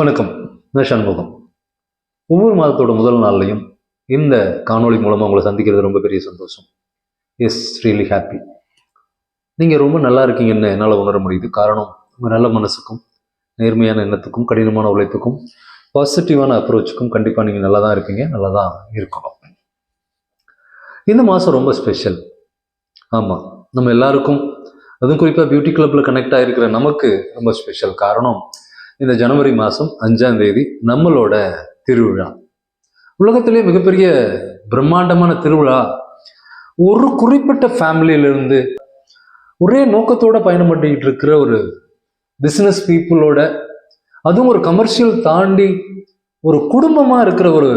வணக்கம். நான் சண்முகம். ஒவ்வொரு மாதத்தோட முதல் நாள்லையும் இந்த காணொளி மூலமாக உங்களை சந்திக்கிறது ரொம்ப பெரிய சந்தோஷம். எஸ் ரியலி ஹாப்பி நீங்கள் ரொம்ப நல்லா இருக்கீங்கன்னு என்னால் உணர முடியுது. காரணம் உங்கள் நல்ல மனசுக்கும் நேர்மையான எண்ணத்துக்கும் கடினமான உழைப்புக்கும் பாசிட்டிவான அப்ரோச்சுக்கும் கண்டிப்பாக நீங்கள் நல்லா தான் இருப்பீங்க நல்லா தான் இருக்கணும். இந்த மாதம் ரொம்ப ஸ்பெஷல் ஆமாம் நம்ம எல்லாருக்கும் அதுவும் குறிப்பாக பியூட்டி கிளப்பில் கனெக்ட் ஆகிருக்கிற நமக்கு ரொம்ப ஸ்பெஷல் காரணம் இந்த ஜனவரி மாதம் அஞ்சாம் தேதி நம்மளோட திருவிழா. உலகத்திலே மிகப்பெரிய பிரம்மாண்டமான திருவிழா. ஒரு குறிப்பிட்ட ஃபேமிலியிலிருந்து ஒரே நோக்கத்தோட பயணம் பண்ணிக்கிட்டு இருக்கிற ஒரு பிஸ்னஸ் பீப்புளோட அதுவும் ஒரு கமர்ஷியல் தாண்டி ஒரு குடும்பமாக இருக்கிற ஒரு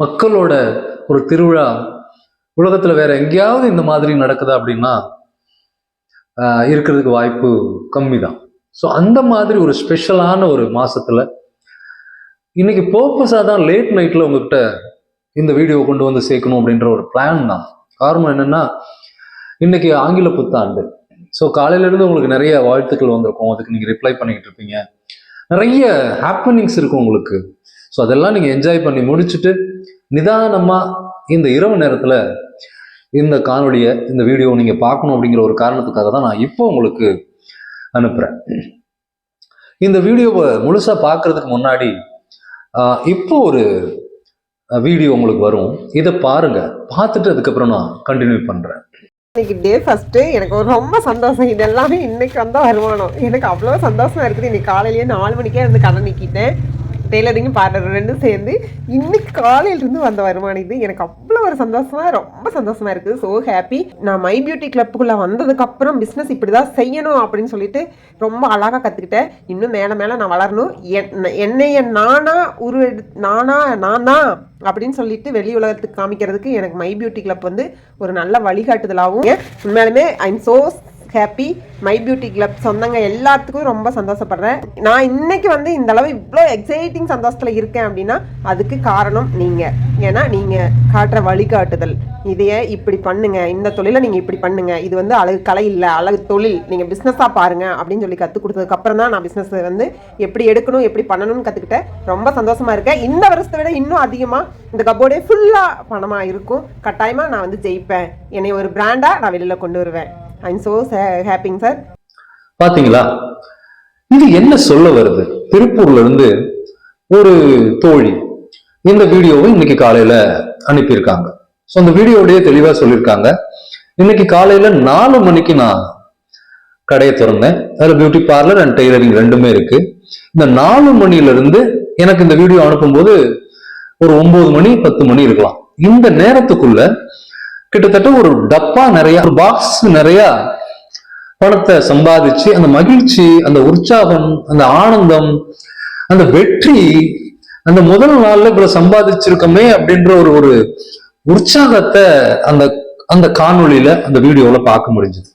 மக்களோட ஒரு திருவிழா. உலகத்தில் வேற எங்கேயாவது இந்த மாதிரி நடக்குதா அப்படின்னா இருக்கிறதுக்கு வாய்ப்பு கம்மி தான் ஸோ அந்த மாதிரி ஒரு ஸ்பெஷலான ஒரு மாதத்தில் இன்னைக்கு பர்பஸாக தான் லேட் நைட்டில் உங்ககிட்ட இந்த வீடியோ கொண்டு வந்து சேர்க்கணும் அப்படின்ற ஒரு பிளான் தான். காரணம் என்னென்னா இன்னைக்கு ஆங்கில புத்தாண்டு. ஸோ காலையிலேருந்து உங்களுக்கு நிறைய வாழ்த்துக்கள் வந்திருக்கும். அதுக்கு நீங்கள் ரிப்ளை பண்ணிக்கிட்டு இருப்பீங்க. நிறைய ஹாப்பனிங்ஸ் இருக்கும் உங்களுக்கு. ஸோ அதெல்லாம் நீங்கள் என்ஜாய் பண்ணி முடிச்சுட்டு நிதானமாக இந்த இரவு நேரத்தில் இந்த காணொலியை இந்த வீடியோ நீங்கள் பார்க்கணும் அப்படிங்கிற ஒரு காரணத்துக்காக தான் நான் இப்போ உங்களுக்கு அனுப்புகிறேன் இந்த வீடியோவை முழுசாக பார்க்கறதுக்கு முன்னாடி இப்போ ஒரு வீடியோ உங்களுக்கு வரும். இதை பாருங்க. பார்த்துட்டு அதுக்கப்புறம் நான் கண்டினியூ பண்ணுறேன் இன்னைக்கு டே ஃபஸ்ட்டு எனக்கு ஒரு ரொம்ப சந்தோஷம். இது எல்லாமே இன்னைக்கு வந்தால் வருமானம். எனக்கு அவ்வளோ சந்தோஷமா இருக்குது. இன்னைக்கு காலையிலேயே நாலு மணிக்கே இருந்து கடை நிற்கிட்டேன் டெய்லரிங் பார்லர் ரெண்டும் சேர்ந்து இன்னைக்கு காலையிலேருந்து வந்த வருமானம் இது. எனக்கு அவ்வளோ ஒரு சந்தோஷமா ரொம்ப சந்தோஷமா இருக்குது ஸோ ஹாப்பி நான் மை பியூட்டி கிளப்புக்குள்ளே வந்ததுக்கப்புறம் பிஸ்னஸ் இப்படி தான் செய்யணும் அப்படின்னு சொல்லிட்டு ரொம்ப அழகாக கற்றுக்கிட்டேன் இன்னும் மேலே மேலே நான் வளரணும். என்- என்னைய நானா உரு நானா நானா அப்படின்னு சொல்லிட்டு வெளி உலகத்துக்கு காமிக்கிறதுக்கு எனக்கு மை பியூட்டி கிளப் வந்து ஒரு நல்ல வழிகாட்டுதலாகவும் உண்மையாலுமே I'm so happy my beauty club சொந்தங்க எல்லாத்துக்கும் ரொம்ப சந்தோஷப்படுறேன். நான் இன்னைக்கு வந்து இந்த அளவு இவ்வளோ எக்ஸைட்டிங் சந்தோஷத்தில் இருக்கேன் அப்படின்னா அதுக்கு காரணம் நீங்கள் ஏன்னா நீங்கள் காட்டுற வழிகாட்டுதல். இதையே இப்படி பண்ணுங்க. இந்த தொழிலை நீங்கள் இப்படி பண்ணுங்க. இது வந்து அழகு கலை இல்லை அழகு தொழில். நீங்கள் பிஸ்னஸாக பாருங்க அப்படின்னு சொல்லி கற்றுக் கொடுத்ததுக்கப்புறம் தான் நான் பிஸ்னஸ் வந்து எப்படி எடுக்கணும் எப்படி பண்ணணும்னு கற்றுக்கிட்டேன் ரொம்ப சந்தோஷமாக இருக்கேன். இந்த வருஷத்தை விட இன்னும் அதிகமாக இந்த கப்போர்டே ஃபுல்லாக பணமாக இருக்கும். கட்டாயமாக நான் வந்து ஜெயிப்பேன். என்னை ஒரு பிராண்டாக நான் வெளியில் கொண்டு வருவேன். ஐம் ஹாப்பிங் சார் பாத்தீங்களா? இது என்ன சொல்ல வருது? திருப்பூர்ல இருந்து ஒரு தோழி இந்த வீடியோவை இன்னைக்கு காலையில அனுப்பியிருக்காங்க. ஸோ அந்த வீடியோடய தெளிவா சொல்லியிருக்காங்க. இன்னைக்கு காலையில நாலு மணிக்கு நான் கடையை திறந்தேன். அதில் பியூட்டி பார்லர் அண்ட் டெய்லரிங் ரெண்டுமே இருக்கு. இந்த நாலு மணில இருந்து எனக்கு இந்த வீடியோ அனுப்பும்போது ஒரு ஒன்பது மணி பத்து மணி இருக்கலாம். இந்த நேரத்துக்குள்ள கிட்டத்தட்ட ஒரு டப்பா நிறைய ஒரு பாக்ஸ் நிறைய பணத்தை சம்பாதிச்சு அந்த மகிழ்ச்சி அந்த உற்சாகம் அந்த ஆனந்தம் அந்த வெற்றி அந்த முதல் நாள்ல இவ்வளவு சம்பாதிச்சிருக்கோமே அப்படின்ற ஒரு ஒரு உற்சாகத்தை அந்த அந்த காணொளியில அந்த வீடியோல பார்க்க முடிஞ்சது.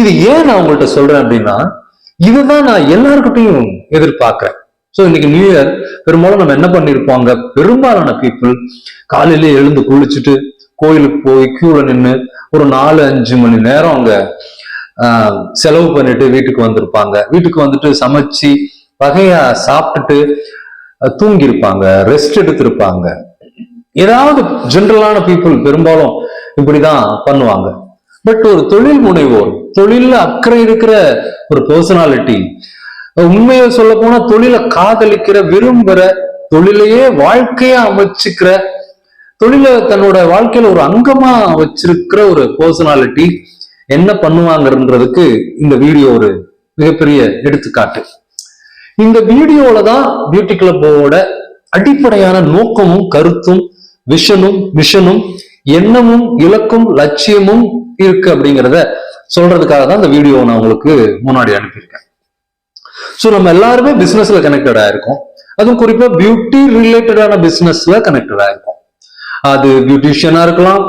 இது ஏன் நான் உங்கள்கிட்ட சொல்றேன் அப்படின்னா இதுதான் நான் எல்லாருக்கிட்டையும் எதிர்பார்க்கிறேன். ஸோ இன்னைக்கு நியூ இயர் பெரும்பாலும் நம்ம என்ன பண்ணியிருப்போங்க பெரும்பாலான பீப்புள் காலையில எழுந்து குளிச்சுட்டு கோயிலுக்கு போய் கியூல நின்று ஒரு நாலு அஞ்சு மணி நேரம் அங்க ஆஹ், செலவு பண்ணிட்டு வீட்டுக்கு வந்திருப்பாங்க. வீட்டுக்கு வந்துட்டு சமைச்சு வகையா சாப்பிட்டுட்டு தூங்கியிருப்பாங்க ரெஸ்ட் எடுத்திருப்பாங்க. ஏதாவது ஜென்ரலான பீப்புள் பெரும்பாலும் இப்படிதான் பண்ணுவாங்க. பட் ஒரு தொழில் முனைவோர் தொழில அக்கறை இருக்கிற ஒரு பர்சனாலிட்டி உண்மையை சொல்ல போனா தொழிலை காதலிக்கிற விரும்புற தொழிலையே வாழ்க்கையா அமைச்சுக்கிற தொழிலை தன்னோட வாழ்க்கையில ஒரு அங்கமா வச்சிருக்கிற ஒரு பர்சனாலிட்டி என்ன பண்ணுவாங்கன்றதுக்கு இந்த வீடியோ ஒரு மிகப்பெரிய எடுத்துக்காட்டு. இந்த வீடியோல தான் பியூட்டி கிளப்போட அடிப்படையான நோக்கமும் கருத்தும் விஷனும் மிஷனும் எண்ணமும் இலக்கும் லட்சியமும் இருக்கு அப்படிங்கிறத சொல்றதுக்காக தான் இந்த வீடியோ நான் உங்களுக்கு முன்னாடி அனுப்பியிருக்கேன். ஸோ நம்ம எல்லாருமே பிசினஸ்ல கனெக்டடா இருக்கோம். அதுவும் குறிப்பா பியூட்டி ரிலேட்டடான பிசினஸ்ல கனெக்டடா இருக்கும். அது பியூட்டிஷியனா இருக்கலாம்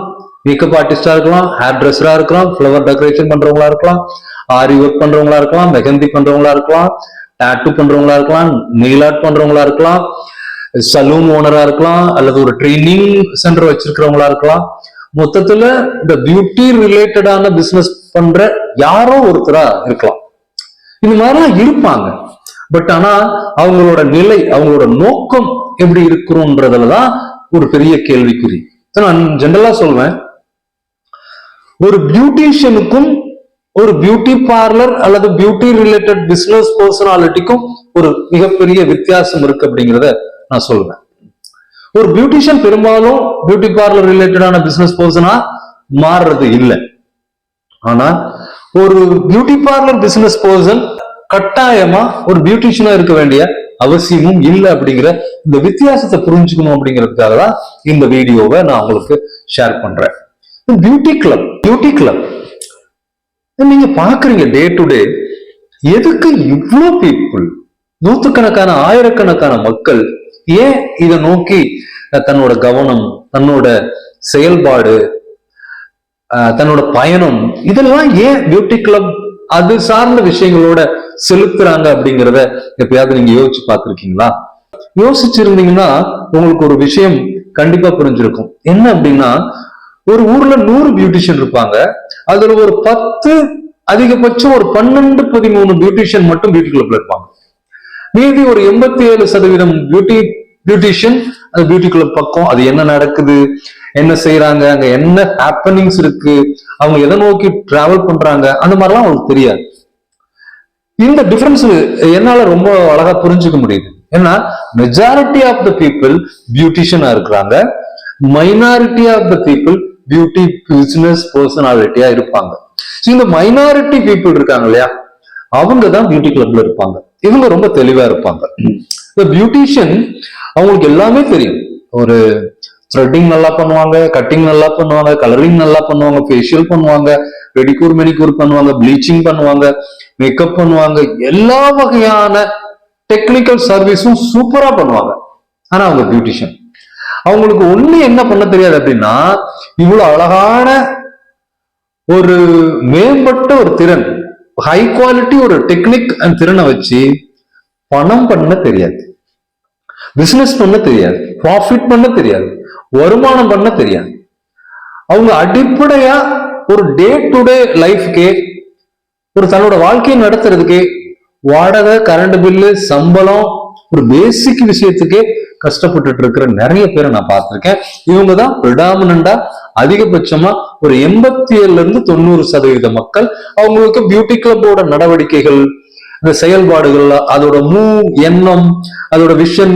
மேக்கப் ஆர்டிஸ்டா இருக்கலாம் ஹேர் ட்ரெஸ்ஸரா இருக்கலாம் ஃப்ளவர் டெக்கரேஷன் பண்றவங்களா இருக்கலாம் ஆரி ஒர்க் பண்றவங்களா இருக்கலாம் மெஹந்தி பண்றவங்களா இருக்கலாம் டாட்டூ பண்றவங்களா இருக்கலாம் நெயில் ஆர்ட் பண்றவங்களா இருக்கலாம் சலூன் ஓனரா இருக்கலாம் அல்லது ஒரு ட்ரைனிங் சென்டர் வச்சிருக்கிறவங்களா இருக்கலாம். மொத்தத்துல இந்த பியூட்டி ரிலேட்டடான பிசினஸ் பண்ற யாரோ ஒருத்தரா இருக்கலாம். இந்த மாதிரிலாம் இருப்பாங்க. பட் ஆனா அவங்களோட நிலை அவங்களோட நோக்கம் எப்படி இருக்கிறோன்றதுலதான் ஒரு பெரிய கேள்விக்குறி. நான் ஜென்ரலா சொல்வேன் ஒரு பியூட்டிஷியனுக்கும் ஒரு பியூட்டி பார்லர் அல்லது பியூட்டி ரிலேட்டட் பிசினஸ் பர்சனாலிட்டிக்கும் ஒரு மிகப்பெரிய வித்தியாசம் இருக்கு அப்படிங்கிறத நான் சொல்லுவேன் ஒரு பியூட்டிஷியன் பெரும்பாலும் பியூட்டி பார்லர் ரிலேட்டடான பிசினஸ் பர்சனா மாறுறது இல்லை. ஆனா ஒரு பியூட்டி பார்லர் பிசினஸ் பர்சன் கட்டாயமா ஒரு பியூட்டிஷியனா இருக்க வேண்டிய அவசியமும் இல்லை அப்படிங்கிற இந்த வித்தியாசத்தை புரிஞ்சுக்கணும் அப்படிங்கிறதுக்காக தான் இந்த வீடியோவை நான் உங்களுக்கு ஷேர் பண்றேன். பியூட்டி கிளப் பியூட்டி கிளப் நீங்க பாக்குறீங்க டே டு டே எதுக்கு இவ்வளோ பீப்புள் நூற்றுக்கணக்கான ஆயிரக்கணக்கான மக்கள் ஏன் இதை நோக்கி தன்னோட கவனம் தன்னோட செயல்பாடு தன்னோட பயணம் இதெல்லாம் ஏன் பியூட்டி கிளப் அது சார்ந்த விஷயங்களோட செலுத்துறாங்க அப்படிங்கிறத எப்பயாவது நீங்க யோசிச்சு பார்த்திருக்கீங்களா? யோசிச்சிருந்தீங்கன்னா உங்களுக்கு ஒரு விஷயம் கண்டிப்பா புரிஞ்சிருக்கும். என்ன அப்படின்னா ஒரு ஊர்ல நூறு பியூட்டிஷியன் இருப்பாங்க. அதுல ஒரு பத்து அதிகபட்சம் ஒரு பன்னெண்டு பதிமூணு பியூட்டிஷியன் மட்டும் பியூட்டி கிளப்ல இருப்பாங்க. மீதி ஒரு எண்பத்தி ஏழு சதவீதம் பியூட்டி பியூட்டிஷியன் அது பியூட்டி கிளப் பக்கம் அது என்ன நடக்குது என்ன செய்யறாங்க அங்க என்ன ஹாப்பனிங்ஸ் இருக்கு அவங்க எதை நோக்கி டிராவல் பண்றாங்க அந்த மாதிரிலாம் அவங்களுக்கு தெரியாது. இந்த டிஃபரன்ஸ் என்னால ரொம்ப அழகா புரிஞ்சுக்க முடியுது. ஏன்னா மெஜாரிட்டி ஆஃப் த பீப்புள் பியூட்டிஷியனா இருக்கிறாங்க. Minority of the people beauty business பர்சனாலிட்டியா இருப்பாங்க. இந்த மைனாரிட்டி பீப்புள் இருக்காங்க இல்லையா? அவங்க தான் பியூட்டி கிளப்ல இருப்பாங்க. இவங்க ரொம்ப தெளிவா இருப்பாங்க. இந்த பியூட்டிஷியன் அவங்களுக்கு எல்லாமே தெரியும். ஒரு த்ரெட்டிங் நல்லா பண்ணுவாங்க கட்டிங் நல்லா பண்ணுவாங்க கலரிங் நல்லா பண்ணுவாங்க ஃபேஷியல் பண்ணுவாங்க பெடிக்கூர் மெனிக்கூர் பண்ணுவாங்க ப்ளீச்சிங் பண்ணுவாங்க. மேக்கப் பண்ணுவாங்க. எல்லா வகையான டெக்னிக்கல் சர்வீஸும் சூப்பரா பண்ணுவாங்க. ஆனா அவங்க பியூட்டிஷியன் அவங்களுக்கு ஒண்ணு என்ன பண்ண தெரியாது அப்படின்னா இவ்வளவு அழகான ஒரு மேம்பட்ட ஒரு திறன் ஹை குவாலிட்டி ஒரு டெக்னிக் அண்ட் திறனை வச்சு பணம் பண்ண தெரியாது. பிசினஸ் பண்ண தெரியாது. ப்ராஃபிட் பண்ண தெரியாது. வருமானம் பண்ண தெரியாது. அவங்க அடிப்படையா ஒரு டே டு டே லைஃப்கே ஒரு தன்னோட வாழ்க்கையை நடத்துறதுக்கு வாடகை கரண்ட் பில்லு சம்பளம் ஒரு பேசிக் விஷயத்துக்கே கஷ்டப்பட்டுட்டு இருக்கிற நிறைய பேரை நான் பார்த்திருக்கேன். இவங்க தான் ப்ரிடாமினா அதிகபட்சமா ஒரு எண்பத்தி ஏழுல இருந்து தொண்ணூறு சதவீத மக்கள். அவங்களுக்கு பியூட்டி கிளப்போட நடவடிக்கைகள் இந்த செயல்பாடுகள் அதோட மூ எண்ணம் அதோட விஷன்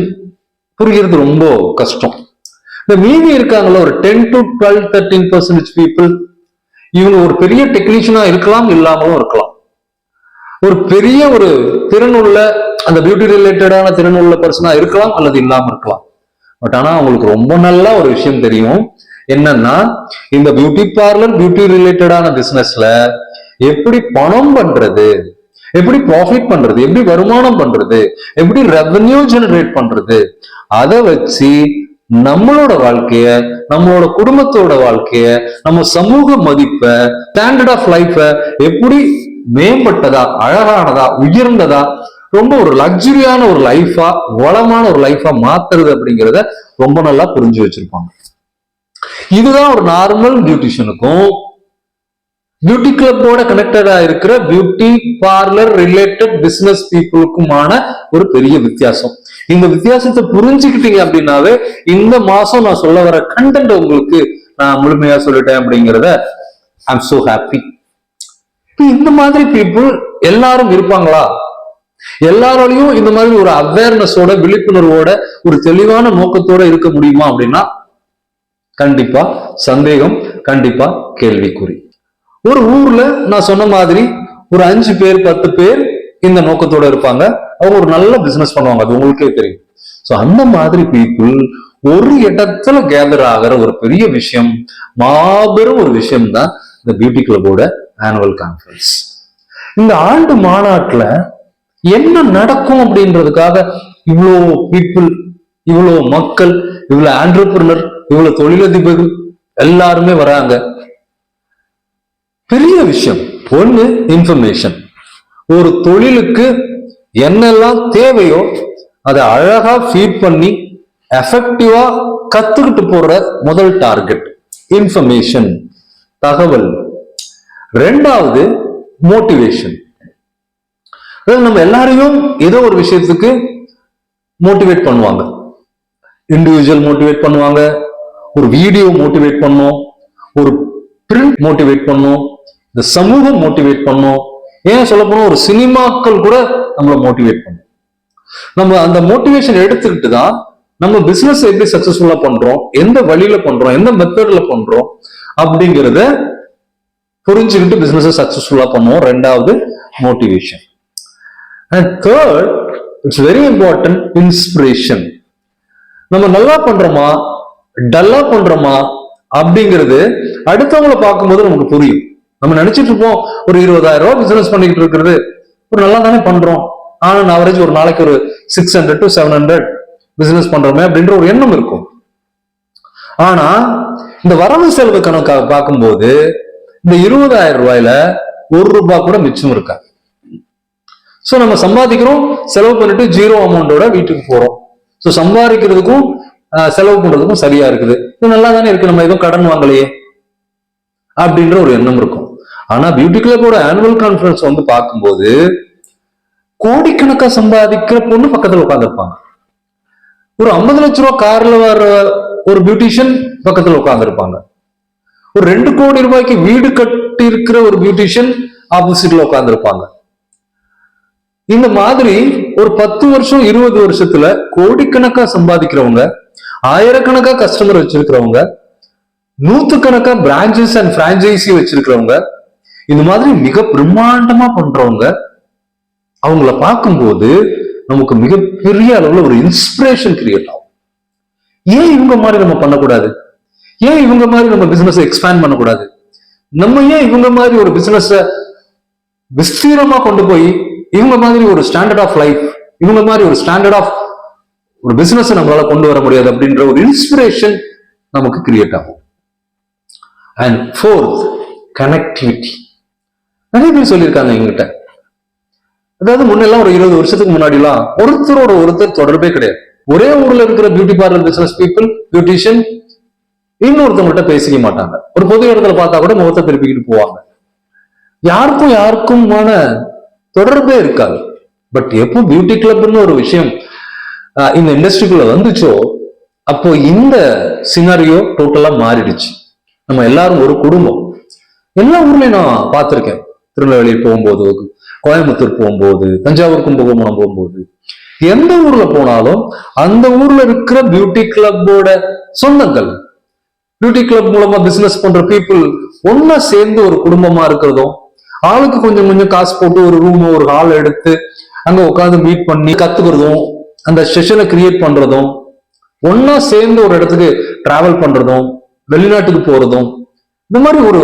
புரிகிறது ரொம்ப கஷ்டம். இந்த மீதி இருக்காங்களா ஒரு ten to twelve thirteen percentage people இவங்க ஒரு பெரிய டெக்னீஷியனா இருக்கலாம் இல்லாமலும் இருக்கலாம். ஒரு பெரிய ஒரு திறனுள்ள அந்த பியூட்டி ரிலேட்டடான திறனுள்ள பர்சனா இருக்கலாம் அல்லது இல்லாம இருக்கலாம். பட் ஆனா அவங்களுக்கு ரொம்ப நல்லா ஒரு விஷயம் தெரியும். என்னன்னா இந்த பியூட்டி பார்லர் பியூட்டி ரிலேட்டடான பிசினஸ்ல எப்படி பணம் பண்றது எப்படி ப்ராஃபிட் பண்றது எப்படி வருமானம் பண்றது எப்படி ரெவன்யூ ஜெனரேட் பண்றது அதை வச்சு நம்மளோட வாழ்க்கைய நம்மளோட குடும்பத்தோட வாழ்க்கைய நம்ம சமூக மதிப்பை ஸ்டாண்டர்ட் ஆஃப் லைஃப எப்படி மேம்பட்டதா அழகானதா உயர்ந்ததா ரொம்ப ஒரு லக்ஸுரியான ஒரு லைஃபா வளமான ஒரு லைஃபா மாத்துறது அப்படிங்கிறத ரொம்ப நல்லா புரிஞ்சு வச்சிருப்பாங்க. இதுதான் ஒரு நார்மல் பியூட்டிஷியனுக்கும் பியூட்டி கிளப்போட கனெக்டடா இருக்கிற பியூட்டி பார்லர் ரிலேட்டட் பிசினஸ் பீப்புளுக்குமான ஒரு பெரிய வித்தியாசம். இந்த வித்தியாசத்தை புரிஞ்சுக்கிட்டீங்க அப்படின்னாவே இந்த மாசம் நான் சொல்ல வர கண்டென்ட் உங்களுக்கு நான் முழுமையா சொல்லிட்டேன் அப்படிங்கிறத ஐம் சோ ஹாப்பி இந்த மாதிரி பீப்புள் எல்லாரும் இருப்பாங்களா? எல்லாராலையும் இந்த மாதிரி ஒரு அவேர்னஸோட விழிப்புணர்வோட ஒரு தெளிவான நோக்கத்தோட இருக்க முடியுமா அப்படின்னா கண்டிப்பா சந்தேகம் கண்டிப்பா கேள்விக்குறி. ஒரு ஊர்ல நான் சொன்ன மாதிரி ஒரு அஞ்சு பேர் பத்து பேர் இந்த நோக்கத்தோட இருப்பாங்க. அவங்க ஒரு நல்ல பிசினஸ் பண்ணுவாங்க அது உங்களுக்கே தெரியும். சோ அந்த மாதிரி பீப்புள் ஒரு இடத்துல கேதர் ஆகிற ஒரு பெரிய விஷயம் மாபெரும் ஒரு விஷயம் தான் இந்த பியூட்டி கிளப்போட ஆனுவல் கான்ஃபரன்ஸ் இந்த ஆண்டு மாநாட்டுல என்ன நடக்கும் அப்படின்றதுக்காக இவ்வளோ பீப்புள் இவ்வளோ மக்கள் இவ்வளோ ஆண்டர்பிரினர் இவ்வளோ தொழிலதிபர்கள் எல்லாருமே வராங்க. பெரிய விஷயம். ஒன்று இன்ஃபர்மேஷன் ஒரு தொழிலுக்கு என்னெல்லாம் தேவையோ அதை அழகா ஃபீட் பண்ணி எஃபெக்டிவா கத்துக்கிட்டு போற முதல் டார்கெட் இன்ஃபர்மேஷன் தகவல். ரெண்டாவது மோட்டிவேஷன் அதாவது நம்ம எல்லாரையும் ஏதோ ஒரு விஷயத்துக்கு மோட்டிவேட் பண்ணுவாங்க. இண்டிவிஜுவல் மோட்டிவேட் பண்ணுவாங்க ஒரு வீடியோ மோட்டிவேட் பண்ணும் ஒரு பிரிண்ட் மோட்டிவேட் பண்ணும் இந்த சமூகம் மோட்டிவேட் பண்ணும். ஏன் சொல்ல போனோம் ஒரு சினிமாக்கள் கூட நம்மளை மோட்டிவேட் பண்ணும். நம்ம அந்த மோட்டிவேஷன் எடுத்துக்கிட்டு தான் நம்ம பிசினஸ் எப்படி சக்சஸ்ஃபுல்லா பண்றோம் எந்த வழியில பண்றோம் எந்த மெத்தட்ல பண்றோம் அப்படிங்கிறத புரிஞ்சுக்கிட்டு பிசினஸ் சக்சஸ்ஃபுல்லா பண்ணுவோம். ரெண்டாவது motivation and third it's very important inspiration நம்ம நல்லா பண்றோமா? டல்லா பண்றோமா? அப்படிங்கிறது அடுத்தவங்களை பார்க்கும்போது நமக்கு புரியும். நம்ம நினைச்சிட்டு இருப்போம் ஒரு இருபதாயிரம் ரூபாய் பிசினஸ் பண்ணிக்கிட்டு இருக்கிறது. ஒரு நல்லா தானே பண்றோம். ஆனா ஆவரேஜ் ஒரு நாளைக்கு ஒரு six hundred to seven hundred business பண்றோமே அப்படின்ற ஒரு எண்ணம் இருக்கும். ஆனா இந்த வரவு செலவு கணக்காக பார்க்கும்போது இந்த இருபதாயிரம் ரூபாயில ஒரு ரூபாய் கூட மிச்சம் இருக்காது. ஸோ நம்ம சம்பாதிக்கிறோம் செலவு பண்ணிட்டு ஜீரோ அமௌண்டோட வீட்டுக்கு போறோம். ஸோ சம்பாதிக்கிறதுக்கும் ஆஹ், செலவு பண்றதுக்கும் சரியா இருக்குது. இது நல்லா தானே இருக்கு நம்ம எதுவும் கடன் வாங்கலையே? அப்படின்ற ஒரு எண்ணம் இருக்கும். ஆனா பியூட்டி கிளப்போட ஆனுவல் கான்ஃபரன்ஸ் வந்து பார்க்கும்போது கோடிக்கணக்கா சம்பாதிக்கிற பொண்ணு பக்கத்துல உட்காந்துருப்பாங்க ஒரு ஐம்பது லட்ச ரூபா கார்ல வர ஒரு பியூட்டிஷியன் பக்கத்துல உட்காந்துருப்பாங்க ஒரு ரெண்டு கோடி ரூபாய்க்கு வீடு கட்டி இருக்கிற ஒரு பியூட்டிஷியன் ஆப்போசிட்ல உட்காந்துருப்பாங்க இந்த மாதிரி ஒரு பத்து வருஷம் இருபது வருஷத்துல கோடிக்கணக்கா சம்பாதிக்கிறவங்க ஆயிரக்கணக்கா கஸ்டமர் வச்சிருக்கிறவங்க நூத்துக்கணக்கா பிரான்ச்சஸ் அண்ட் பிரான்ச்சைசி வச்சிருக்கிறவங்க இந்த மாதிரி மிக பிரம்மாண்டமா பண்றவங்க அவங்கள பார்க்கும்போது நமக்கு மிகப்பெரிய அளவுல ஒரு இன்ஸ்பிரேஷன் கிரியேட் ஆகும். ஏன் இவங்க மாதிரி நம்ம பண்ணக்கூடாது? ஏன் இவங்க மாதிரி நம்ம பிசினஸ் எக்ஸ்பேண்ட் பண்ணக்கூடாது? நம்ம ஏன் இவங்க மாதிரி ஒரு பிசினஸ் விஸ்தீரமா கொண்டு போய் இவங்க மாதிரி ஒரு ஸ்டாண்டர்ட் ஆஃப் லைஃப் இவங்க மாதிரி ஒரு ஸ்டாண்டர்ட் ஆஃப் ஒரு பிசினஸ் நம்மளால கொண்டு வர முடியாது அப்படின்ற ஒரு இன்ஸ்பிரேஷன் நமக்கு கிரியேட் ஆகும். அண்ட் ஃபோர்த் கனெக்டிவிட்டி நிறைய பேர் சொல்லியிருக்காங்க எங்கிட்ட அதாவது முன்னெல்லாம் ஒரு இருபது வருஷத்துக்கு முன்னாடிலாம் ஒருத்தரோட ஒருத்தர் தொடர்பே கிடையாது. ஒரே ஊர்ல இருக்கிற beauty parlour business people beautician இன்னொருத்தவங்கள்ட்ட பேசிக்க மாட்டாங்க. ஒரு பொது இடத்துல பார்த்தா கூட முகத்தை திருப்பிக்கிட்டு போவாங்க. யாருக்கும் யாருக்குமான தொடர்பே இருக்காது. பட் எப்போ பியூட்டி கிளப்னு ஒரு விஷயம் இந்த இண்டஸ்ட்ரிக்குள்ள வந்துச்சோ அப்போ இந்த சினாரியோ டோட்டலா மாறிடுச்சு. நம்ம எல்லாரும் ஒரு குடும்பம். எல்லா ஊர்லயும் நான் பார்த்திருக்கேன். திருநெல்வேலி போகும்போது கோயம்புத்தூர் போகும்போது தஞ்சாவூர் கும்பகோணம் போகும்போது எந்த ஊர்ல போனாலும் அந்த ஊர்ல இருக்கிற பியூட்டி கிளப்போட சொந்தங்கள் பியூட்டி கிளப் மூலமா பிசினஸ் பண்ற பீப்புள் ஒன்னா சேர்ந்து ஒரு குடும்பமா இருக்கிறதும் ஆளுக்கு கொஞ்சம் கொஞ்சம் காசு போட்டு ஒரு ரூம் ஒரு ஹால் எடுத்து அங்க உட்காந்து மீட் பண்ணி கத்துக்கிறதும் அந்த செஷனை கிரியேட் பண்றதும் ஒன்னா சேர்ந்து ஒரு இடத்துக்கு டிராவல் பண்றதும் வெளிநாட்டுக்கு போறதும் இந்த மாதிரி ஒரு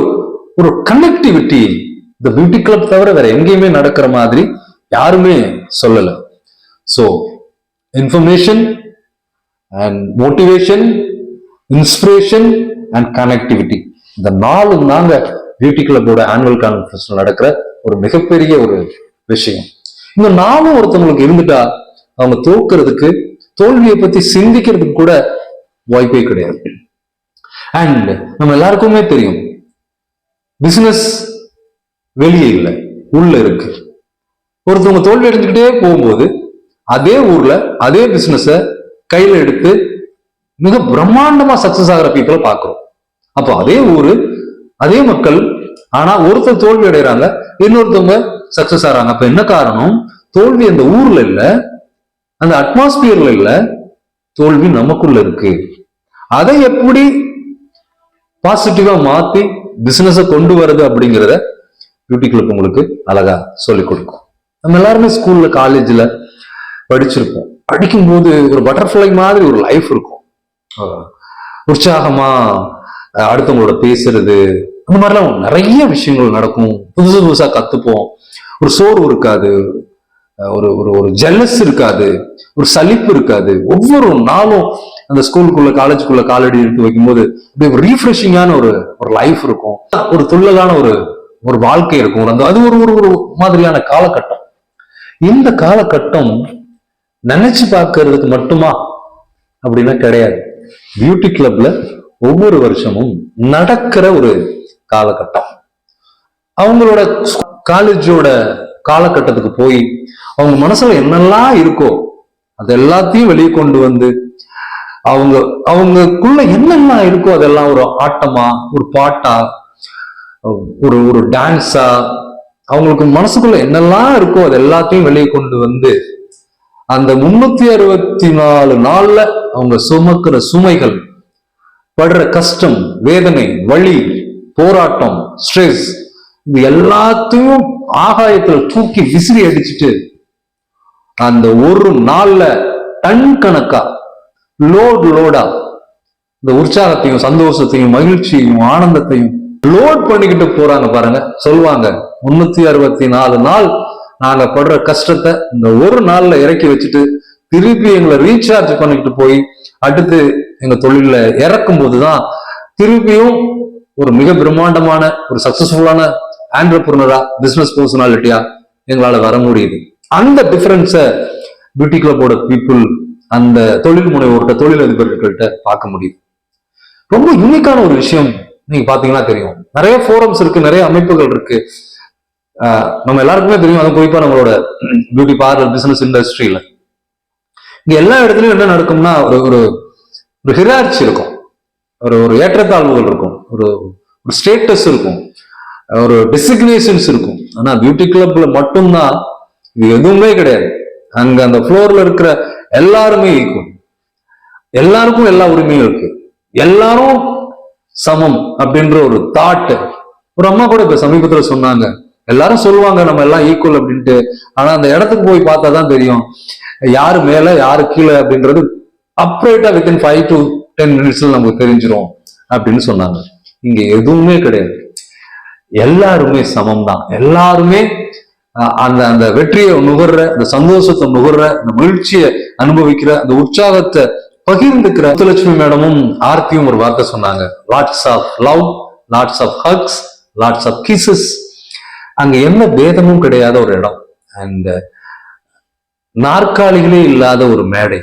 ஒரு கனெக்டிவிட்டி இந்த பியூட்டி கிளப் தவிர வேற எங்கேயுமே நடக்கிற மாதிரி யாருமே சொல்லலை. So information and motivation inspiration and connectivity இந்த நாலு தாங்க பியூட்டி கிளப்போட ஆனுவல் கான்ஃபரன்ஸ் நடக்கிற ஒரு மிகப்பெரிய ஒரு விஷயம். இந்த நாளும் ஒருத்தவங்களுக்கு இருந்துட்டா அவங்க தோக்குறதுக்கு தோல்வியை பத்தி சிந்திக்கிறதுக்கு கூட வாய்ப்பே கிடையாது. அண்ட் நம்ம எல்லாருக்குமே தெரியும் பிசினஸ் வெளியே இல்லை உள்ள இருக்கு. ஒருத்தவங்க தோல்வி அடைஞ்சுக்கிட்டே போகும்போது அதே ஊர்ல அதே பிசினஸ கையில எடுத்து மிக பிரம்மாண்டமா சக்சஸ் ஆகிற பீப்புள் பார்க்கிறோம். அப்போ அதே ஊரு அதே மக்கள் ஆனா ஒருத்தர் தோல்வி அடைகிறாங்க இன்னொருத்தவங்க சக்சஸ் ஆகிறாங்க. அப்ப என்ன காரணம்? தோல்வி அந்த ஊர்ல இல்ல அந்த அட்மாஸ்பியர்ல இல்ல தோல்வி நமக்குள்ள இருக்கு. அதை எப்படி பாசிட்டிவா மாத்தி பிசினஸ கொண்டு வருது அப்படிங்கிறத பியூட்டி கிளப் உங்களுக்கு அழகா சொல்லிக் கொடுக்கும். நம்ம எல்லாருமே ஸ்கூல்ல காலேஜ்ல படிச்சிருப்போம். படிக்கும்போது ஒரு பட்டர்ஃப்ளை மாதிரி ஒரு லைஃப் இருக்கும். உற்சாகமா அடுத்தவங்களோட பேசுறது அந்த மாதிரிலாம் நிறைய விஷயங்கள் நடக்கும். புதுசு புதுசா கத்துப்போம். ஒரு சோர்வு இருக்காது. ஒரு ஒரு ஒரு ஜெல்லஸ் இருக்காது. ஒரு சலிப்பு இருக்காது. ஒவ்வொரு நாளும் அந்த ஸ்கூலுக்குள்ள காலேஜுக்குள்ள காலடி எடுத்து வைக்கும்போது அப்படியே ஒரு ரீஃப்ரெஷிங்கான ஒரு ஒரு லைஃப் இருக்கும். ஒரு துள்ளலான ஒரு ஒரு வாழ்க்கை இருக்கும். அந்த அது ஒரு ஒரு ஒரு மாதிரியான காலகட்டம். இந்த காலகட்டம் நினைச்சு பார்க்கறதுக்கு மட்டுமா? அப்படின்னா கிடையாது. பியூட்டி கிளப்ல ஒவ்வொரு வருஷமும் நடக்கிற ஒரு காலகட்டம். அவங்களோட காலேஜோட காலகட்டத்துக்கு போய் அவங்க மனசுல என்னெல்லாம் இருக்கோ அது எல்லாத்தையும் வெளியே கொண்டு வந்து அவங்க அவங்களுக்குள்ள என்னெல்லாம் இருக்கோ அதெல்லாம் ஒரு ஆட்டமா ஒரு பாட்டா ஒரு ஒரு டான்ஸா அவங்களுக்கு மனசுக்குள்ள என்னெல்லாம் இருக்கோ அது எல்லாத்தையும் வெளியே கொண்டு வந்து அந்த முன்னூத்தி அறுபத்தி நாலு நாள்ல அவங்க சுமக்கிற சுமைகள் படுற கஷ்டம் வேதனை வலி போராட்டம் ஸ்ட்ரெஸ் இது எல்லாத்தையும் ஆகாயத்துல தூக்கி விசிறி அடிச்சுட்டு அந்த ஒரு நாள்ல டன் கணக்கா லோட் லோடா இந்த உற்சாகத்தையும் சந்தோஷத்தையும் மகிழ்ச்சியையும் ஆனந்தத்தையும் லோட் பண்ணிக்கிட்டு போறாங்க பாருங்க. சொல்லுவாங்க முன்னூத்தி அறுபத்தி நாலு நாள் நாங்க படுற கஷ்டத்தை இந்த ஒரு நாள்ல இறக்கி வச்சுட்டு திருப்பி எங்களை ரீசார்ஜ் பண்ணிக்கிட்டு போய் அடுத்து எங்க தொழில இறக்கும் போதுதான் திருப்பியும் ஒரு மிக பிரம்மாண்டமான ஒரு சக்சஸ்ஃபுல்லான ஆண்டர்பிரினரா பிசினஸ் பர்சனாலிட்டியா எங்களால வர முடியுது. அந்த டிஃபரன்ஸை பியூட்டி கிளப்போட பீப்புள் அந்த தொழில் முனைவோர்கிட்ட தொழிலதிபர்கள்ட்ட பார்க்க முடியுது. ரொம்ப யூனிக்கான ஒரு விஷயம் நீங்க பாத்தீங்கன்னா தெரியும். நிறைய ஃபோரம்ஸ் இருக்கு நிறைய அமைப்புகள் இருக்கு. நம்ம எல்லாருக்குமே தெரியும் அதுவும் குறிப்பா நம்மளோட பியூட்டி பார்லர் பிசினஸ் இண்டஸ்ட்ரியில இங்க எல்லா இடத்துலயும் என்ன நடக்கும்னா ஒரு ஒரு ஒரு ஹிரார்ச்சி இருக்கும். ஒரு ஒரு ஏற்றத்தாழ்வுகள் இருக்கும். ஒரு ஒரு ஸ்டேட்டஸ் இருக்கும். ஒரு டெசிக்னேஷன்ஸ் இருக்கும். ஆனா பியூட்டி கிளப்ல மட்டும்தான் இது எதுவுமே கிடையாது. அங்க அந்த ஃப்ளோர்ல இருக்கிற எல்லாருமே ஈக்குவல் எல்லாருக்கும் எல்லா உரிமையும் இருக்கு. எல்லாரும் சமம் அப்படின்ற ஒரு தாட் ஒரு அம்மா கூட இப்ப சமீபத்துல சொன்னாங்க. எல்லாரும் சொல்லுவாங்க நம்ம எல்லாம் ஈக்குவல் அப்படின்ட்டு. ஆனா அந்த இடத்துக்கு போய் பார்த்தா தான் தெரியும். யாரு மேல யாரு கீழே அப்படின்றது அப்ரேட்டா வித்தின் ஃபைவ் டு டென் மினிட்ஸ்ல நமக்கு தெரிஞ்சிரும் அப்படின்னு சொன்னாங்க. இங்க எதுவுமே கிடையாது. எல்லாருமே சமம் தான் எல்லாருமே அந்த அந்த வெற்றியை நுகர்ற அந்த சந்தோஷத்தை நுகர்ற அந்த மகிழ்ச்சியை அனுபவிக்கிற அந்த உற்சாகத்தை பகிர்ந்துக்கிற முத்துலட்சுமி மேடமும் ஆர்த்தியும் ஒரு வார்த்தை சொன்னாங்க. Lots of love lots of hugs lots of kisses அங்க எந்த பேதமும் கிடையாத ஒரு இடம். அண்ட் uh, நாற்காலிகளே இல்லாத ஒரு மேடை.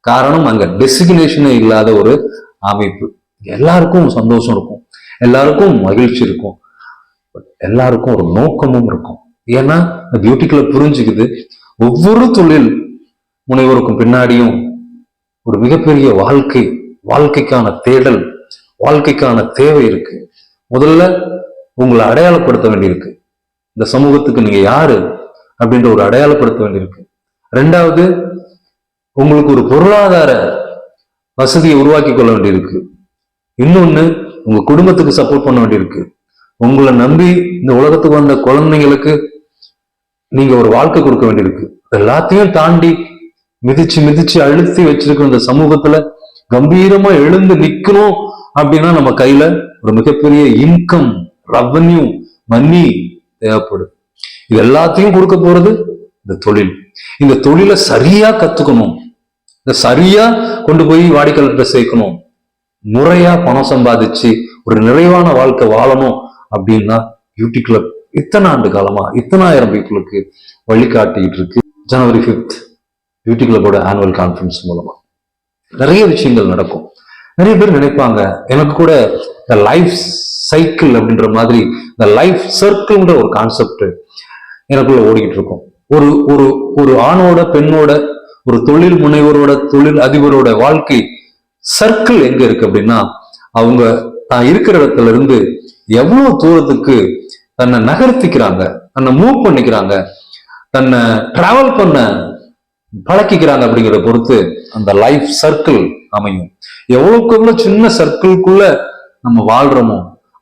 காரணம் அங்க டெசிக்னேஷனே இல்லாத ஒரு அமைப்பு. எல்லாருக்கும் சந்தோஷம் இருக்கும். எல்லாருக்கும் மகிழ்ச்சி இருக்கும். எல்லாருக்கும் ஒரு நோக்கமும் இருக்கும். ஏன்னா பியூட்டிக்குள்ள புரிஞ்சுக்குது. ஒவ்வொரு தொழில் முனைவோருக்கும் பின்னாடியும் ஒரு மிகப்பெரிய வாழ்க்கை வாழ்க்கைக்கான தேடல் வாழ்க்கைக்கான தேவை இருக்கு. முதல்ல உங்களை அடையாளப்படுத்த வேண்டியிருக்கு. இந்த சமூகத்துக்கு நீங்க யாரு அப்படின்ற ஒரு அடையாளப்படுத்த வேண்டியிருக்கு. ரெண்டாவது உங்களுக்கு ஒரு பொருளாதார வசதியை உருவாக்கி கொள்ள வேண்டியிருக்கு. இன்னொன்னு உங்க குடும்பத்துக்கு சப்போர்ட் பண்ண வேண்டியிருக்கு. உங்களை நம்பி இந்த உலகத்துக்கு வந்த குழந்தைங்களுக்கு நீங்க ஒரு வாழ்க்கை கொடுக்க வேண்டியிருக்கு. எல்லாத்தையும் தாண்டி மிதிச்சு மிதிச்சு அழுத்தி வச்சிருக்கிற இந்த சமூகத்துல கம்பீரமா எழுந்து நிக்கணும் அப்படின்னா நம்ம கையில ஒரு மிகப்பெரிய இன்கம் ரெவன்யூ மணி தேவைப்படும். இது எல்லாத்தையும் கொடுக்க போறது இந்த தொழில். இந்த தொழிலை சரியா கத்துக்கணும். இந்த சரியா கொண்டு போய் வாடிக்கையாளர்கிட்ட சேர்க்கணும். முறையா பணம் சம்பாதிச்சு ஒரு நிறைவான வாழ்க்கை வாழணும் அப்படின்னா பியூட்டி கிளப் இத்தனை ஆண்டு காலமா இத்தனாயிரம் பீப்புளுக்கு வழிகாட்டிக்கிட்டு இருக்கு. ஜனவரி ஃபிஃப்த் பியூட்டி கிளப்போட ஆனுவல் கான்ஃபரன்ஸ் மூலமா. நிறைய விஷயங்கள் நடக்கும். நிறைய பேர் நினைப்பாங்க எனக்கு கூட இந்த லைஃப் சைக்கிள் அப்படின்ற மாதிரி இந்த லைஃப் சர்க்கிள்ன்ற ஒரு கான்செப்ட் எனக்குள்ள ஓடிக்கிட்டு இருக்கும். ஒரு ஒரு ஒரு ஆணோட பெண்ணோட ஒரு தொழில் முனைவரோட தொழில் அதிபரோட வாழ்க்கை சர்க்கிள் எங்க இருக்கு அப்படின்னா அவங்க தான் இருக்கிற இடத்துல இருந்து எவ்வளவு தூரத்துக்கு தன்னை நகர்த்திக்கிறாங்க தன்னை மூவ் பண்ணிக்கிறாங்க தன்னை டிராவல் பண்ண பழக்கிக்கிறாங்க அப்படிங்கிறத பொறுத்து அந்த லைஃப் சர்க்கிள் அமையும். எவ்வளவுக்கு எவ்வளவு சின்ன சர்க்கிள்குள்ள நம்ம வாழ்றோமோ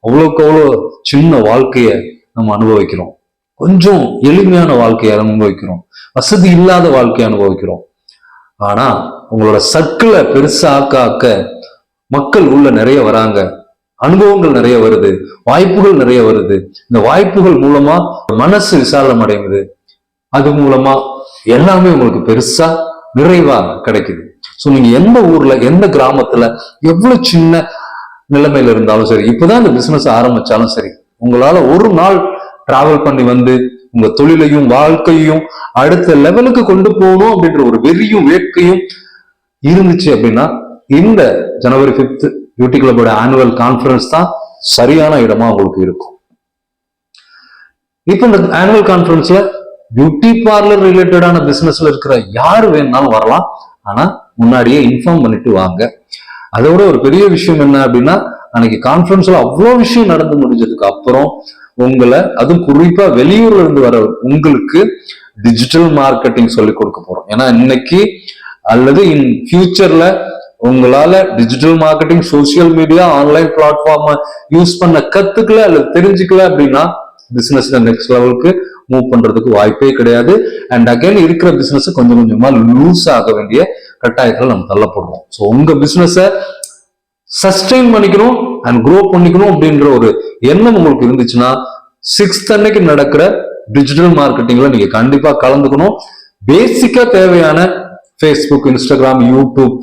அவ்வளோக்கு அவ்வளோ சின்ன வாழ்க்கைய நம்ம அனுபவிக்கிறோம். கொஞ்சம் எளிமையான வாழ்க்கையை அனுபவிக்கிறோம். வசதி இல்லாத வாழ்க்கையை அனுபவிக்கிறோம். ஆனா உங்களோட சர்க்கிளை பெருசா ஆக்க ஆக்க மக்கள் உள்ள நிறைய வராங்க. அனுபவங்கள் நிறைய வருது. வாய்ப்புகள் நிறைய வருது. இந்த வாய்ப்புகள் மூலமா மனசு விசாலம் அடையுது. அது மூலமா எல்லாமே உங்களுக்கு பெருசா நிறைவா கிடைக்குது. சோ நீங்க எந்த ஊர்ல எந்த கிராமத்துல எவ்வளவு சின்ன நிலைமையில இருந்தாலும் சரி இப்பதான் இந்த பிசினஸ் ஆரம்பிச்சாலும் சரி உங்களால ஒரு நாள் டிராவல் பண்ணி வந்து உங்க தொழிலையும் வாழ்க்கையும் அடுத்த லெவலுக்கு கொண்டு போகணும் அப்படின்ற ஒரு வெறியும் வேட்கையும் இருந்துச்சு அப்படின்னா இந்த ஜனவரி பிப்த் பியூட்டி கிளப்போட ஆனுவல் கான்ஃபரன்ஸ் தான் சரியான இடமா உங்களுக்கு இருக்கும். இப்போ இந்த ஆனுவல் கான்ஃபரன்ஸ்ல பியூட்டி பார்லர் ரிலேட்டடான பிசினஸ்ல இருக்கிற யார் வேணும்னாலும் வரலாம். ஆனா முன்னாடியே இன்ஃபார்ம் பண்ணிட்டு வாங்க. அதோட ஒரு பெரிய விஷயம் என்ன அப்படின்னா அன்னைக்கு கான்ஃபரன்ஸ்ல அவ்வளோ விஷயம் நடந்து முடிஞ்சதுக்கு அப்புறம் உங்களை அதுவும் குறிப்பா வெளியூர்ல இருந்து வர உங்களுக்கு டிஜிட்டல் மார்க்கெட்டிங் சொல்லி கொடுக்க போறோம். ஏன்னா இன்னைக்கு அல்லது இன் ஃபியூச்சர்ல உங்களால digital marketing social media online platform use பண்ண கத்துக்கல அல்லது தெரிஞ்சுக்கல அப்படின்னா பிசினஸ்ல நெக்ஸ்ட் லெவலுக்கு மூவ் பண்றதுக்கு வாய்ப்பே கிடையாது. அண்ட் அகைன் இருக்கிற பிசினஸ் கொஞ்சம் கொஞ்சமா லூஸ் ஆக வேண்டிய கட்டாயத்தில் நம்ம தள்ளப்படுறோம் ஸோ உங்க பிஸ்னஸை சஸ்டெயின் பண்ணிக்கணும் அண்ட் க்ரோ பண்ணிக்கணும் அப்படின்ற ஒரு எண்ணம் உங்களுக்கு இருந்துச்சுன்னா சிக்ஸ்த் அன்னைக்கு நடக்கிற டிஜிட்டல் மார்க்கெட்டிங்ல நீங்க கண்டிப்பா கலந்துக்கணும். பேசிக்கா தேவையான ஃபேஸ்புக் இன்ஸ்டாகிராம் யூடியூப்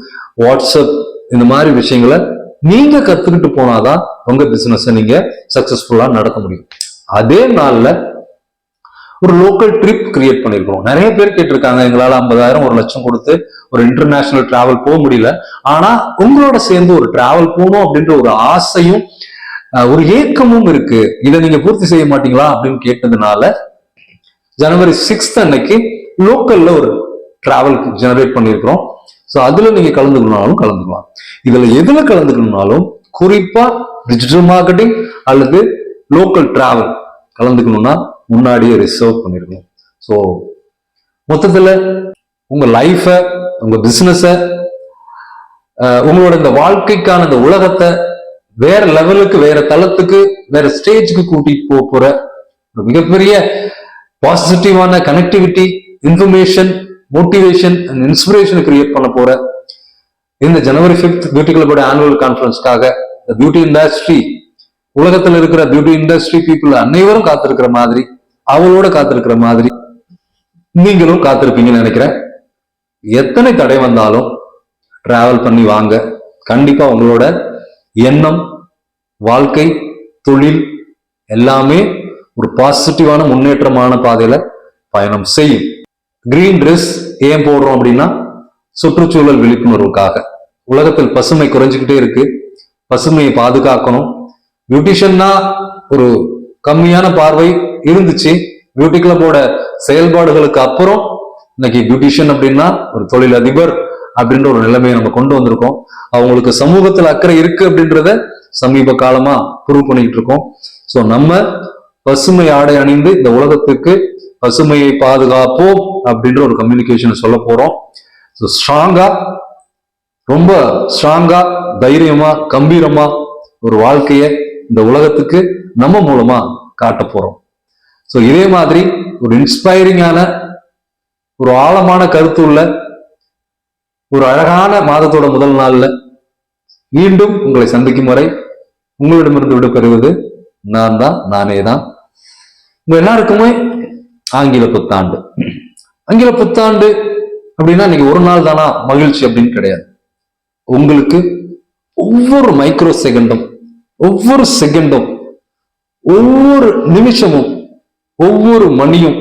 வாட்ஸ்அப் இந்த மாதிரி விஷயங்களை நீங்க கத்துக்கிட்டு போனாதான் உங்க பிசினஸை நீங்க சக்சஸ்ஃபுல்லா நடத்த முடியும். அதே நாள்ல ஒரு லோக்கல் ட்ரிப் கிரியேட் பண்ணியிருக்கிறோம் நிறைய பேர் கேட்டிருக்காங்க எங்களால் ஐம்பதாயிரம் ஒரு லட்சம் கொடுத்து ஒரு இன்டர்நேஷனல் டிராவல் போக முடியல. ஆனா உங்களோட சேர்ந்து ஒரு டிராவல் போகணும் அப்படின்ற ஒரு ஆசையும் ஒரு ஏக்கமும் இருக்கு. இதை நீங்க பூர்த்தி செய்ய மாட்டீங்களா அப்படின்னு கேட்டதுனால ஜனவரி சிக்ஸ்த் அன்னைக்கு லோக்கல்ல ஒரு டிராவல் ஜெனரேட் பண்ணியிருக்கிறோம் ஸோ அதுல நீங்க கலந்துக்கணும்னாலும் கலந்துக்கலாம். இதுல எதுல கலந்துக்கணும்னாலும் குறிப்பா டிஜிட்டல் மார்க்கெட்டிங் அல்லது லோக்கல் டிராவல் கலந்துக்கணும்னா முன்னாடியே ரிசர்வ் பண்ணிருக்கணும். ஸோ மொத்தத்தில் உங்கள் லைஃபை உங்கள் பிஸ்னஸை உங்களோட இந்த வாழ்க்கைக்கான இந்த உலகத்தை வேற லெவலுக்கு வேற தளத்துக்கு வேற ஸ்டேஜுக்கு கூட்டிட்டு போக போற ஒரு மிகப்பெரிய பாசிட்டிவான connectivity information motivation and inspiration create பண்ண போற இந்த ஜனவரி ஃபிஃப்த் பியூட்டி கிளப்போட ஆனுவல் கான்ஃபரன்ஸ்க்காக பியூட்டி இண்டஸ்ட்ரி உலகத்தில் இருக்கிற பியூட்டி இண்டஸ்ட்ரி பீப்புள் அனைவரும் காத்திருக்கிற மாதிரி அவளோட காத்திருக்கிற மாதிரி நீங்களும் காத்திருப்பீங்கன்னு நினைக்கிறேன். எத்தனை தடை வந்தாலும் டிராவல் பண்ணி வாங்க. கண்டிப்பா உங்களோட எண்ணம் வாழ்க்கை தொழில் எல்லாமே ஒரு பாசிட்டிவான முன்னேற்றமான பாதையில பயணம் செய்யும். கிரீன் ட்ரெஸ் ஏன் போடுறோம் அப்படின்னா சுற்றுச்சூழல் விழிப்புணர்வுக்காக. உலகத்தில் பசுமை குறைஞ்சுக்கிட்டே இருக்கு. பசுமையை பாதுகாக்கணும். பியூட்டிஷியன்னா ஒரு கம்மியான பார்வை இருந்துச்சு. பியூட்டி கிளப்போட செயல்பாடுகளுக்கு அப்புறம் இன்னைக்கு பியூட்டிஷியன் அப்படின்னா ஒரு தொழில் அதிபர் அப்படின்ற ஒரு நிலைமையை நம்ம கொண்டு வந்திருக்கோம். அவங்களுக்கு சமூகத்துல அக்கறை இருக்கு அப்படின்றத சமீப காலமா ப்ரூவ் பண்ணிக்கிட்டு இருக்கோம். ஸோ நம்ம பசுமை ஆடை அணிந்து இந்த உலகத்துக்கு பசுமையை பாதுகாப்போம் அப்படின்ற ஒரு கம்யூனிகேஷன் சொல்ல போறோம். ஸோ ஸ்ட்ராங்கா ரொம்ப ஸ்ட்ராங்கா தைரியமா கம்பீரமா ஒரு வாழ்க்கைய இந்த உலகத்துக்கு நம்ம மூலமா காட்ட போறோம். ஸோ இதே மாதிரி ஒரு இன்ஸ்பைரிங்கான ஒரு ஆழமான கருத்து உள்ள ஒரு அழகான மாதத்தோட முதல் நாள்ல மீண்டும் உங்களை சந்திக்கும் வரை உங்களிடமிருந்து விடைபெறுவது நான் தான் நானே தான் உங்க எல்லாருக்குமே ஆங்கில புத்தாண்டு. ஆங்கில புத்தாண்டு அப்படின்னா இன்னைக்கு ஒரு நாள் தானா மகிழ்ச்சி அப்படின்னு கிடையாது. உங்களுக்கு ஒவ்வொரு மைக்ரோ செகண்டும் ஒவ்வொரு செகண்டும் ஒவ்வொரு நிமிஷமும் ஒவ்வொரு மணியும்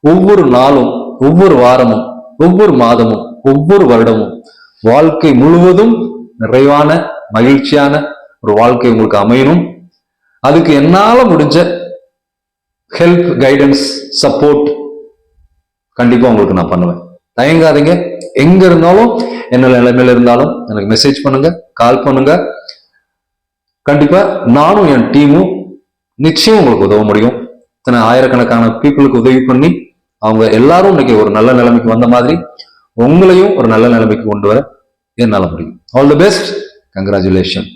ஒவ்வொரு நாளும் ஒவ்வொரு வாரமும் ஒவ்வொரு மாதமும் ஒவ்வொரு வருடமும் வாழ்க்கை முழுவதும் நிறைவான மகிழ்ச்சியான ஒரு வாழ்க்கை உங்களுக்கு அமையணும். அதுக்கு என்னால முடிஞ்ச ஹெல்ப் கைடன்ஸ் சப்போர்ட் கண்டிப்பா உங்களுக்கு நான் பண்ணுவேன். தயங்காதீங்க. எங்க இருந்தாலும் என்ன நிலைமையில இருந்தாலும் எனக்கு மெசேஜ் பண்ணுங்க கால் பண்ணுங்க. கண்டிப்பா நானும் என் டீமும் நிச்சயம் உங்களுக்கு உதவ முடியும். இத்தனை ஆயிரக்கணக்கான பீப்புளுக்கு உதவி பண்ணி அவங்க எல்லாரும் இன்னைக்கு ஒரு நல்ல நிலைமைக்கு வந்த மாதிரி உங்களையும் ஒரு நல்ல நிலைமைக்கு கொண்டு வர என்னால் முடியும். All the best congratulation